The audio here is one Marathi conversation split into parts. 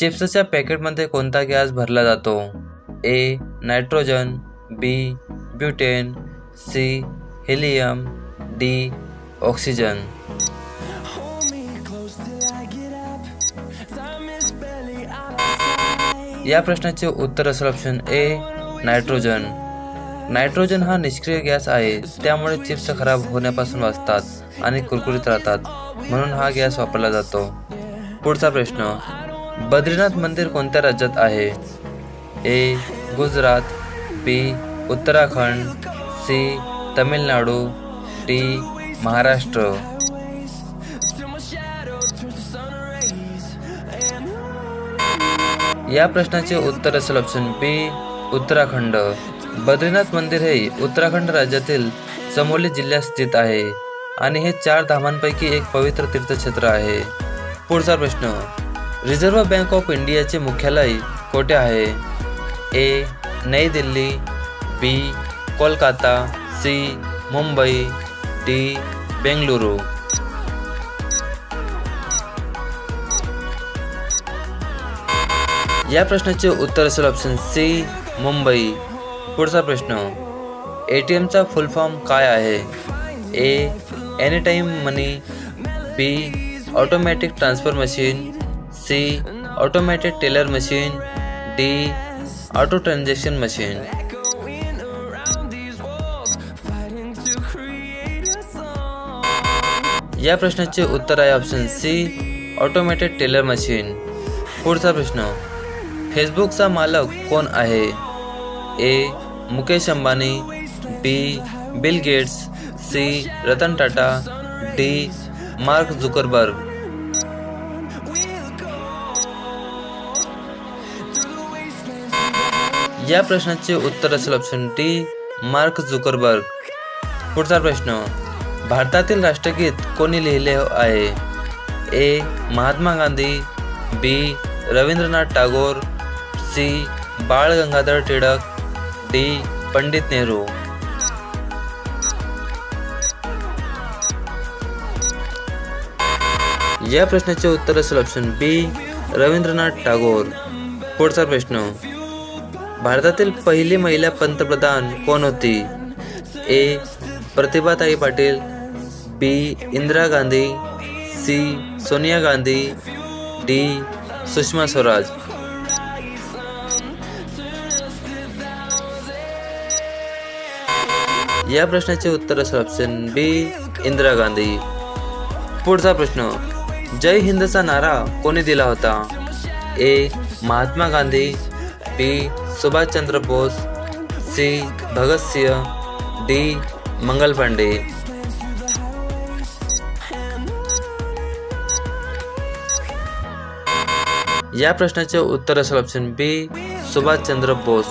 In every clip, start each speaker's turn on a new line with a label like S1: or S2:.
S1: चिप्सच्या पॅकेटमध्ये कोणता गॅस भरला जातो? A nitrogen B butane C helium D oxygen. या प्रश्नाचे उत्तर असेल ऑप्शन ए नायट्रोजन. नायट्रोजन हा निष्क्रिय गॅस आहे त्यामुळे चिप्स खराब होण्यापासून वाचतात आणि कुरकुरीत राहतात म्हणून हा गॅस वापरला जातो. पुढचा प्रश्न बद्रीनाथ मंदिर कोणत्या राज्यात आहे? A Gujarat B Uttarakhand C Tamil Nadu D Maharashtra. या प्रश्नाचे उत्तर असेल ऑप्शन बी उत्तराखंड. बद्रीनाथ मंदिर हे उत्तराखंड राज्यातील चमोली जिल्ह्यात स्थित आहे आणि हे चार धामांपैकी एक पवित्र तीर्थक्षेत्र आहे. पुढचा प्रश्न. रिझर्व्ह बँक ऑफ इंडियाचे मुख्यालय कोठे आहे? A New Delhi B Kolkata C Mumbai D Bengaluru. या प्रश्नाचे उत्तर असेल ऑप्शन सी मुंबई. पुढचा प्रश्न ए टी एमचा फुल फॉर्म काय आहे? A any time money B automatic transfer machine C automated teller machine D auto transaction machine या प्रश्नाचे उत्तर आहे option C automated teller machine पुढचा प्रश्न फेसबुकचा मालक कोण आहे? A Mukesh Ambani B Bill Gates C Ratan Tata D Mark Zuckerberg या प्रश्नाचे उत्तर असेल ऑप्शन डी मार्क झुकरबर्ग पुढचा प्रश्न भारतातील राष्ट्रगीत कोणी लिहिले आहे? A Mahatma Gandhi B Rabindranath Tagore C Bal Gangadhar Tilak D Pandit Nehru. या प्रश्नाचे उत्तर असेल ऑप्शन बी रवींद्रनाथ टागोर. पुढचा प्रश्न भारतातील पहिली महिला पंतप्रधान कोण होती? A. Pratibhatai Patil B. Indira Gandhi C. Sonia Gandhi D. Sushma Swaraj. या प्रश्नाचे उत्तर असेल ऑप्शन बी इंदिरा गांधी. पुढचा प्रश्न जय हिंदचा नारा कोणी दिला होता? A. Mahatma Gandhi B. Subhashchandra Bose C. Bhagat Singh D. Mangal Pandey. या प्रश्नाचे उत्तर असेल ऑप्शन बी सुभाषचंद्र बोस.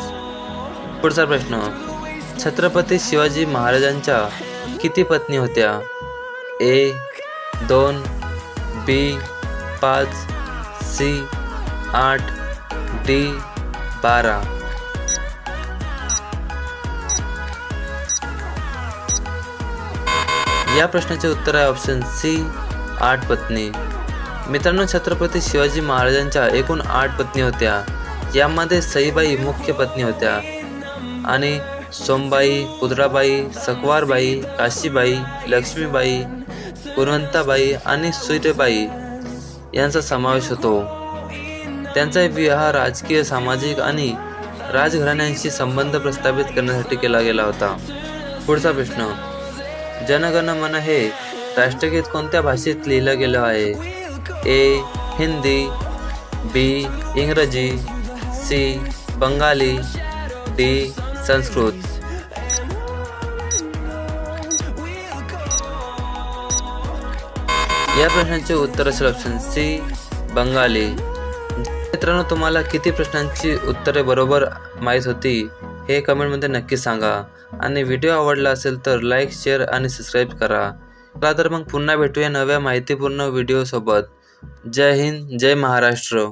S1: पुढचा प्रश्न छत्रपती शिवाजी महाराजांच्या किती पत्नी होत्या? ए दोन बी पाच सी आठ डी बारा. या प्रश्नाचे उत्तर आहे ऑप्शन सी आठ पत्नी. मित्रांनो छत्रपती शिवाजी महाराजांच्या एकूण आठ पत्नी होत्या. यामध्ये सईबाई मुख्य पत्नी होत्या. आणि सोमबाई पुतळाबाई सकवारबाई काशीबाई लक्ष्मीबाई कुरवंताबाई आणि सूर्यबाई यांचा समावेश होतो. त्यांचा विवाह राजकीय सामाजिक आणि राजघराण्यांशी संबंध प्रस्थापित करण्यासाठी केला गेला होता. पुढचा प्रश्न. जनगण मन हे राष्ट्रगीत कोणत्या भाषेत लिहिलं गेलं आहे? ए हिंदी बी इंग्रजी सी बंगाली डी संस्कृत. या प्रश्नाचे उत्तर असेल ऑप्शन सी बंगाली. मित्रांनो तुम्हाला किती प्रश्नांची उत्तरे बरोबर माहीत होती? हे कमेंटमध्ये नक्की सांगा. आणि व्हिडिओ आवडला असेल तर लाईक शेअर आणि सबस्क्राईब करा. चला तर मग पुन्हा भेटूया नव्या माहितीपूर्ण व्हिडिओसोबत जय हिंद जय महाराष्ट्र.